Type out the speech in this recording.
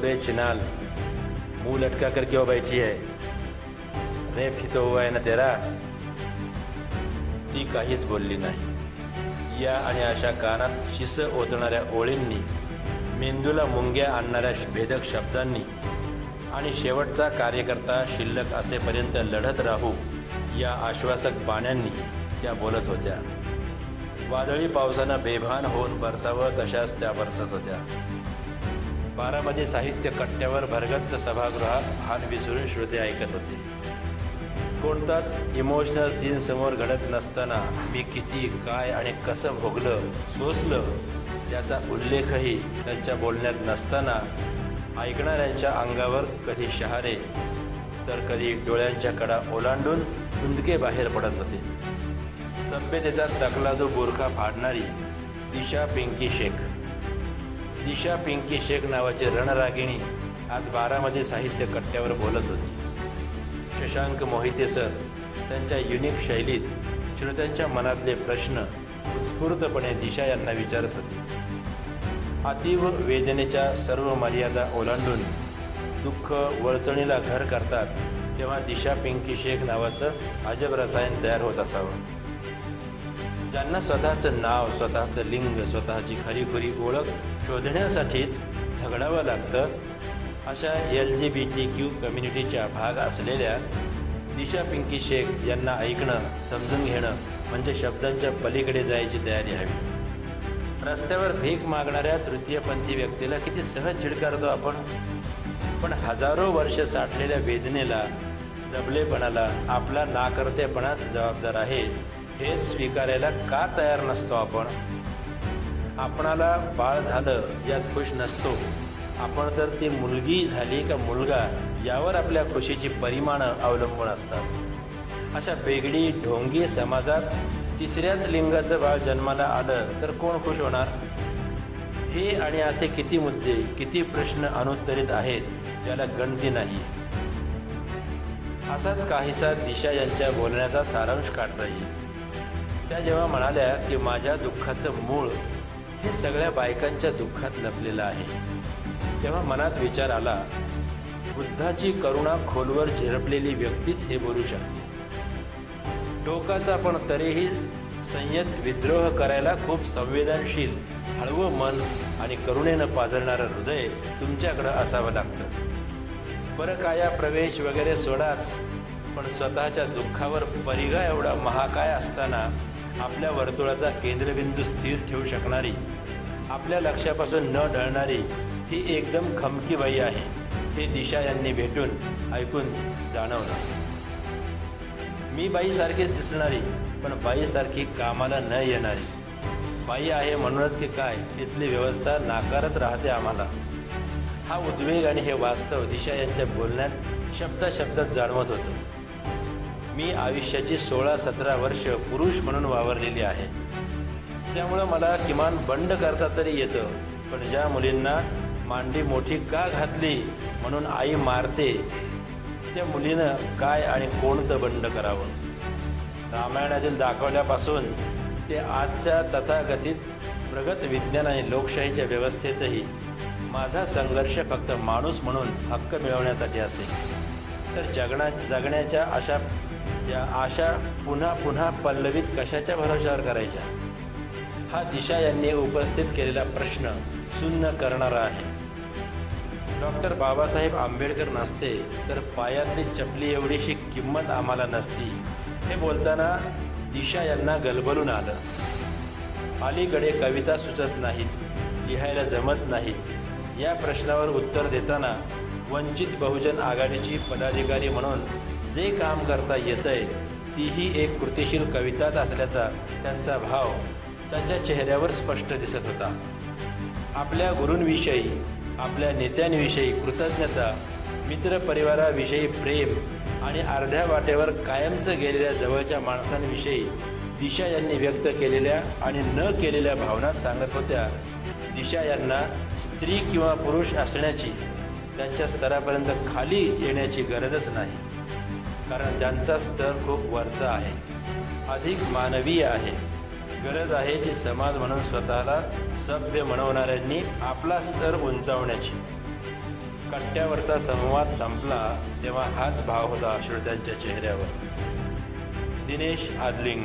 चिनाल। मुंह लटका कर क्यों बैठी है। रेप ही तो हुआ है ना तेरा? ती काहीच बोलली नाही। या आणि अशा कानात शिस ओतणाऱ्या ओळींनी मेंदूला मुंग्या आणणाऱ्या भेदक शब्दांनी आणि शेवटचा कार्यकर्ता शिल्लक असेपर्यंत लढत राहू या आश्वासक बाण्यांनी त्या बोलत होत्या. वादळी पावसानं बेभान होऊन बरसावं तशाच त्या बरसत होत्या. बारामती साहित्य कट्ट्यावर भरगच्च सभागृहात हात विसरून श्रोते ऐकत होते. कोणताच इमोशनल सीन समोर घडत नसताना मी किती काय आणि कसं भोगलं सोसलं त्याचा उल्लेखही त्यांच्या बोलण्यात नसताना ऐकणाऱ्यांच्या अंगावर कधी शहारे तर कधी डोळ्यांच्या कडा ओलांडून कुंदके बाहेर पडत होते. सभ्यतेचा तकलादू बुरखा फाडणारी दिशा पिंकी शेख. दिशा पिंकी शेख नावाची रणरागिणी आज बारामध्ये साहित्य कट्ट्यावर बोलत होती. शशांक मोहिते सर त्यांच्या युनिक शैलीत श्रोत्यांच्या मनातले प्रश्न उत्स्फूर्तपणे दिशा यांना विचारत होते. अतीव वेदनेच्या सर्व मर्यादा ओलांडून दुःख वळचणीला घर करतात तेव्हा दिशा पिंकी शेख नावाचं अजब रसायन तयार होत असावं. ज्यांना स्वतःचं नाव स्वतःचं लिंग स्वतःची खरीखुरी ओळख शोधण्यासाठीच झगडावं लागतं अशा L G B T Q कम्युनिटीच्या भाग असलेल्या दिशा पिंकी शेख यांना ऐकणं समजून घेणं म्हणजे शब्दांच्या पलीकडे जायची तयारी हवी. रस्त्यावर भीक मागणाऱ्या तृतीयपंथी व्यक्तीला किती सहज चिडकारतो आपण? पण हजारो वर्ष साठलेल्या वेदनेला दबलेपणाला आपला नाकर्तेपणाच जबाबदार आहे. हे स्वीकारायला का तयार नसतो आपण? आपणाला बाळ झालं यात खुश नसतो. आपण तर ती मुलगी झाली का मुलगा यावर आपल्या खुशीची परिमाणं अवलंबून असतात. अशा बेगडी ढोंगी समाजात तिसऱ्याच लिंगाचं बाळ जन्माला आलं तर कोण खुश होणार? हे आणि असे किती मुद्दे किती प्रश्न अनुत्तरित आहेत याला गणती नाही. असाच काहीसा दिशा यांच्या बोलण्याचा सारांश काढता येईल. त्या जेव्हा म्हणाल्या की माझ्या दुःखाचं मूळ हे सगळ्या बायकांच्या दुःखात लपलेलं आहे तेव्हा मनात विचार आला बुद्धाची करुणा खोलवर झिरपलेली व्यक्तीच हे बोलू शकते. टोकाचा पण तरीही संयत विद्रोह करायला खूप संवेदनशील हळवं मन आणि करुणेनं पाजळणारं हृदय तुमच्याकडं असावं लागतं. बरं प्रवेश वगैरे सोडाच पण स्वतःच्या दुःखावर परिघा एवढा महाकाय असताना आपल्या वर्तुळाचा केंद्रबिंदू स्थिर ठेवू शकणारी आपल्या लक्षापासून न ढळणारी ही एकदम खमकी बाई आहे हे दिशा यांनी भेटून ऐकून जाणवलं. मी बाईसारखीच दिसणारी पण बाईसारखी कामाला न येणारी. बाई आहे म्हणूनच की काय तिथली व्यवस्था नाकारत राहते आम्हाला. हा उद्वेग आणि हे वास्तव दिशा यांच्या बोलण्यात शब्द शब्दात जाणवत होतं. मी आयुष्याची सोळा सतरा वर्ष पुरुष म्हणून वावरलेली आहे. त्यामुळं मला किमान बंड करता तरी येतं पण ज्या मुलींना मांडी मोठी का घातली म्हणून आई मारते त्या मुलीनं काय आणि कोणतं बंड करावं? रामायणातील दाखवल्यापासून ते आजच्या तथाकथित प्रगत विज्ञान आणि लोकशाहीच्या व्यवस्थेतही माझा संघर्ष फक्त माणूस म्हणून हक्क मिळवण्यासाठी असेल तर जगणा जगण्याच्या अशा या आशा पुन्हा पुन्हा पल्लवीत कशाच्या भरोशावर करायच्या? हा दिशा यांनी उपस्थित केलेला प्रश्न सुन्न करणारा आहे. डॉक्टर बाबासाहेब आंबेडकर नसते तर पायातली चपली एवढीशी किंमत आम्हाला नसती. हे बोलताना दिशा यांना गलबलून आलं. अलीकडे कविता सुचत नाहीत लिहायला जमत नाही. या प्रश्नावर उत्तर देताना वंचित बहुजन आघाडीची पदाधिकारी म्हणून जे काम करता येतंय तीही एक कृतिशील कविताच असल्याचा त्यांचा भाव त्यांच्या चेहऱ्यावर स्पष्ट दिसत होता. आपल्या गुरूंविषयी आपल्या नेत्यांविषयी कृतज्ञता मित्रपरिवाराविषयी प्रेम आणि अर्ध्या वाटेवर कायमचं गेलेल्या जवळच्या माणसांविषयी दिशा यांनी व्यक्त केलेल्या आणि न केलेल्या भावना सांगत होत्या दिशा यांना स्त्री किंवा पुरुष असण्याची त्यांच्या स्तरापर्यंत खाली येण्याची गरजच नाही. कारण त्यांचा स्तर खूप वरचा आहे. अधिक मानवीय आहे. गरज आहे की समाज म्हणून स्वतःला सभ्य म्हणवणाऱ्यांनी आपला स्तर उंचावण्याची. कट्ट्यावरचा संवाद संपला तेव्हा हाच भाव होता श्रोत्यांच्या चेहऱ्यावर. दिनेश आदलिंग.